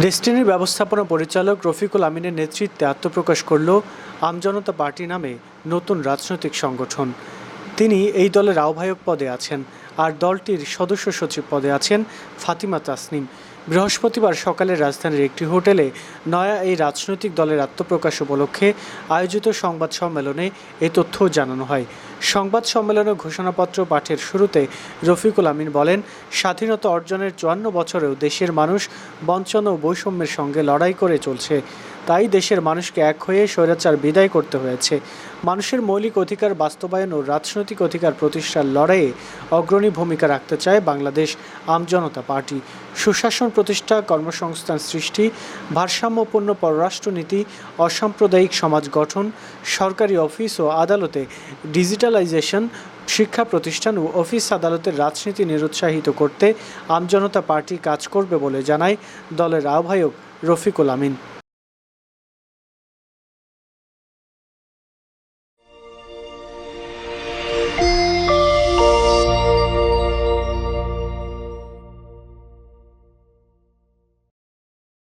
ডেস্টিনির ব্যবস্থাপনা পরিচালক রফিকুল আমিনের নেতৃত্বে আত্মপ্রকাশ করল আমজনতা পার্টি নামে নতুন রাজনৈতিক সংগঠন। তিনি এই দলের আহ্বায়ক পদে আছেন আর দলটির সদস্য সচিব পদে আছেন ফাতিমা তাসনিম। বৃহস্পতিবার সকালে রাজধানীর একটি হোটেলে নয়া এই রাজনৈতিক দলের আত্মপ্রকাশ উপলক্ষে আয়োজিত সংবাদ সম্মেলনে এ তথ্য জানানো হয়। সংবাদ সম্মেলনে ঘোষণাপত্র পাঠের শুরুতে রফিকুল আমিন বলেন, স্বাধীনতা অর্জনের চুয়ান্ন বছরেও দেশের মানুষ বঞ্চনা ও বৈষম্যের সঙ্গে লড়াই করে চলছে। তাই দেশের মানুষকে এক হয়ে স্বৈরাচার বিদায় করতে হয়েছে। মানুষের মৌলিক অধিকার বাস্তবায়ন ও রাজনৈতিক অধিকার প্রতিষ্ঠার লড়াইয়ে অগ্রণী ভূমিকা রাখতে চায় বাংলাদেশ আমজনতা পার্টি। সুশাসন প্রতিষ্ঠা, কর্মসংস্থান সৃষ্টি, ভারসাম্যপূর্ণ পররাষ্ট্রনীতি, অসাম্প্রদায়িক সমাজ গঠন, সরকারি অফিস ও আদালতে ডিজিটালাইজেশন, শিক্ষা প্রতিষ্ঠান ও অফিস আদালতের রাজনীতি নিরুৎসাহিত করতে আমজনতা পার্টি কাজ করবে বলে জানায় দলের আহ্বায়ক রফিকুল আমিন।